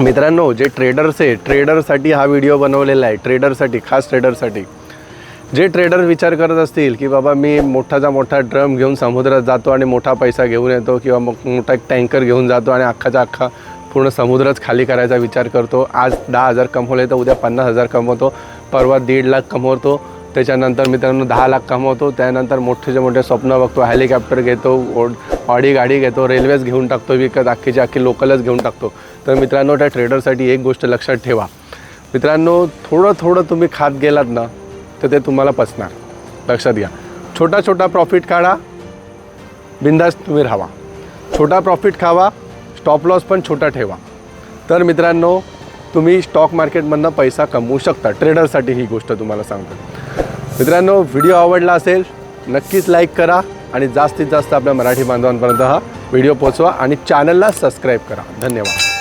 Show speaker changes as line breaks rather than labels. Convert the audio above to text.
मित्रांनो जे ट्रेडर्स आहे ट्रेडरसाठी हा व्हिडिओ बनवलेला आहे ट्रेडरसाठी खास ट्रेडरसाठी जे ट्रेडर विचार करत असतील की बाबा मी मोठाचा मोठा ड्रम घेऊन समुद्रात जातो आणि मोठा पैसा घेऊन येतो किंवा मग मोठा एक टँकर घेऊन जातो आणि अख्खाचा अख्खा पूर्ण समुद्रच खाली करायचा विचार करतो. आज दहा हजार कमवले तर उद्या पन्नास हजार कमवतो परवा दीड लाख कमवतो त्याच्यानंतर मित्रांनो दहा लाख कमवतो त्यानंतर मोठेचे मोठे स्वप्न बघतो हेलिकॉप्टर घेतो ऑडी गाडी घेतो रेल्वेज घेऊन टाकतो विकत अख्खीची अख्खी लोकलच घेऊन टाकतो. तर मित्रांनो त्या ट्रेडरसाठी एक गोष्ट लक्षात ठेवा. मित्रांनो थोडं थोडं तुम्ही खात गेलात ना तर ते तुम्हाला पसणार लक्षात घ्या. छोटा छोटा प्रॉफिट काढा. बिंदास तुम्ही राहा. छोटा प्रॉफिट खावा. स्टॉप लॉस पण छोटा ठेवा. तर मित्रांनो तुम्ही स्टॉक मार्केटमधनं पैसा कमवू शकता. ट्रेडरसाठी ही गोष्ट तुम्हाला सांगतो. मित्रांनो व्हिडिओ आवडला असेल नक्कीच लाईक करा. आणि जास्तीत जास्त आपल्या मराठी बांधवांपर्यंत हा व्हिडिओ पोचवा आणि चॅनलला सबस्क्राईब करा. धन्यवाद.